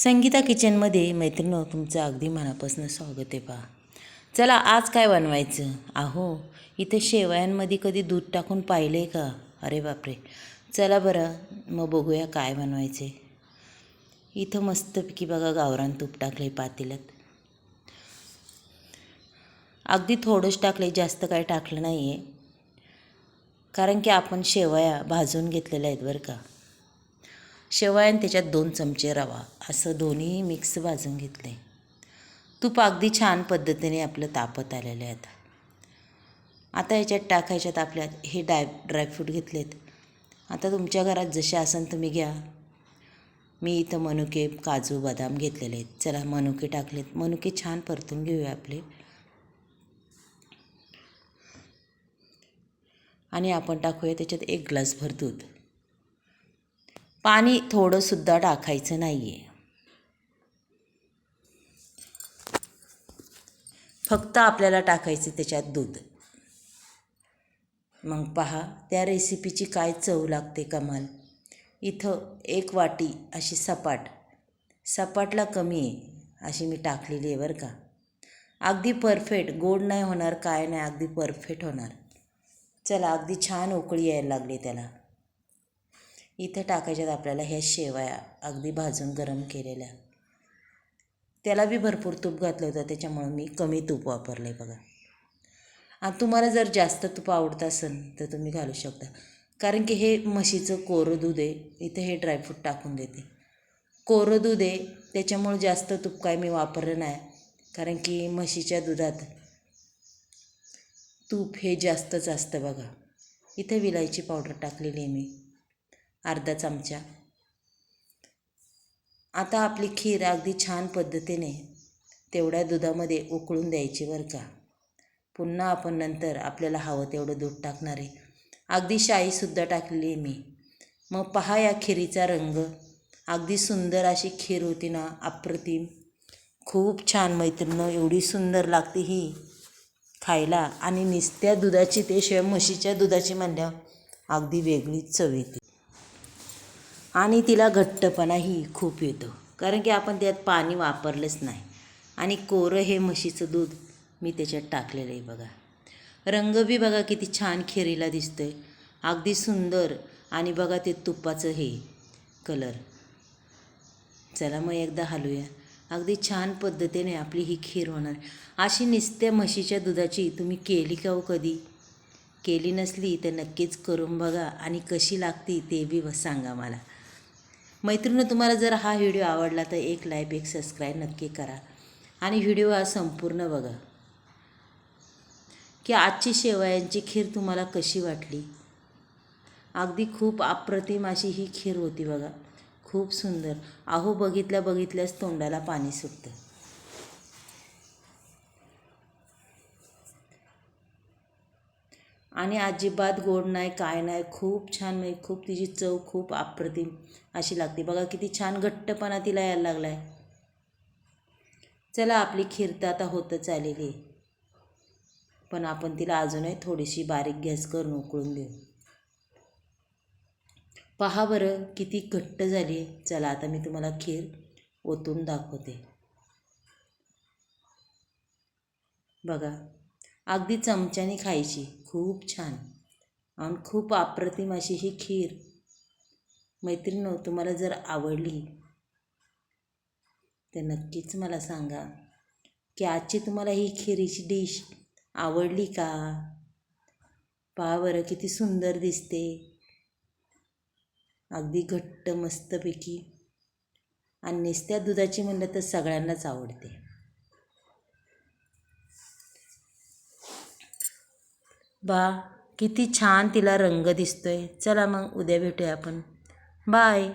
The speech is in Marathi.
संगीता किचनमध्ये मैत्रिणं तुमचं अगदी मनापासून स्वागत आहे पहा. चला आज काय बनवायचं? अहो इथे शेवयांमध्ये कधी दूध टाकून पाहिलं आहे का? अरे बापरे. चला बरं मग बघूया काय बनवायचे. इथं मस्तपैकी बघा गावरान तूप टाकले पातेल्यात. अगदी थोडंच टाकले जास्त काय टाकलं नाही आहे कारण की आपण शेवया भाजून घेतलेल्या आहेत बरं का. शेवया आणि त्याच्यात दोन चमचे रवा असं दोन्ही मिक्स भाजून घेतले तूप अगदी छान पद्धतीने आपलं तापत आलेले आहेत आता. याच्यात टाकायच्यात आपल्यात हे डाय ड्रायफ्रूट घेतलेत. आता तुमच्या घरात जसे असन तुम्ही घ्या. मी इथं मनुके काजू बदाम घेतलेले आहेत. चला मनुके टाकलेत. मनुके छान परतून घेऊया आपले. आणि आपण टाकूया त्याच्यात एक ग्लासभर दूध. पाणी थोडंसुद्धा टाकायचं नाही आहे फक्त आपल्याला टाकायचं त्याच्यात दूध. मग पहा त्या रेसिपीची काय चव लागते कमाल. इथं एक वाटी अशी सपाट. सपाटला कमी आहे अशी मी टाकलेली आहे बरं का. अगदी परफेक्ट गोड नाही होणार काय नाही अगदी परफेक्ट होणार. चला अगदी छान उकळी यायला लागली त्याला. इथं टाकायच्यात आपल्याला ह्या शेवया अगदी भाजून गरम केलेल्या. त्याला बी भरपूर तूप घातलं होतं त्याच्यामुळं मी कमी तूप वापरलं आहे बघा. आणि तुम्हाला जर जास्त तूप आवडत असेल तर तुम्ही घालू शकता. कारण की हे म्हशीचं कोरं दूध आहे इथं हे ड्रायफ्रूट टाकून देते. कोरं दूध आहे त्याच्यामुळं जास्त तूप काय मी वापरलं नाही. कारण की म्हशीच्या दुधात तूप हे जास्तच असतं बघा. इथे विलायची पावडर टाकलेली आहे मी. अर्धा चमचा. आता आपली खीर अगदी छान पद्धतीने तेवढ्या दुधामध्ये उकळून द्यायची बरं का. पुन्हा आपण नंतर आपल्याला हवं तेवढं दूध टाकणार आहे. अगदी शाईसुद्धा टाकलेली आहे मी. मग पहा या खिरीचा रंग. अगदी सुंदर अशी खीर होती ना अप्रतिम. खूप छान मैत्रिणं एवढी सुंदर लागते ही खायला. आणि निस्त्या दुधाची ते शिवाय म्हशीच्या दुधाची म्हणल्यावर अगदी वेगळीच चव येते. आणि तिला घट्टपणाही खूप येतो. कारण की आपण त्यात पाणी वापरलंच नाही. आणि कोरं हे म्हशीचं दूध मी त्याच्यात टाकलेलं आहे बघा. रंग बी बघा किती छान खेरीला दिसतं आहे अगदी सुंदर आणि बघा ते तुपाचं हे कलर. चला मग एकदा हलूया. अगदी छान पद्धतीने आपली ही खीर होणार. अशी निस्त्या म्हशीच्या दुधाची तुम्ही केली का हो कधी? केली नसली तर नक्कीच करून बघा आणि कशी लागती ते बी सांगा मला. मैत्रिणी तुम्हाला जर हा व्हिडिओ आवडला तर एक लाईक एक सबस्क्राईब नक्की करा. आणि व्हिडिओ हा संपूर्ण बघा. की आजची शेवयांची खीर तुम्हाला कशी वाटली? अगदी खूप अप्रतिम अशी ही खीर होती बघा. खूप सुंदर. अहो बघितल्या बघितल्याच तोंडाला पाणी सुटतं. आणि अजिबात गोड नाही काय नाही खूप छान म्हणजे खूप तिची चव खूप अप्रतिम अशी लागते. बघा किती छान घट्टपणा तिला यायला लागला आहे चला आपली खीर तर आता होतच आलेली पण आपण तिला अजूनही थोडीशी बारीक गॅस करून उकळून देऊ. पहा बरं किती घट्ट झाली आहे. चला आता मी तुम्हाला खीर ओतून दाखवते. बघा अगदी चमच्याने खायची. खूप छान. आणि खूप अप्रतिम अशी ही खीर. मैत्रिणो तुम्हाला जर आवडली तर नक्कीच मला सांगा की आजची तुम्हाला ही खिरीची डिश आवडली का? पहा बरं किती सुंदर दिसते. अगदी घट्ट मस्तपैकी. आणि नुसत्या दुधाची म्हणलं तर सगळ्यांनाच आवडते. बा किती छान तिला रंग दिसतो आहे चला मग उद्या भेटूया आपण. बाय.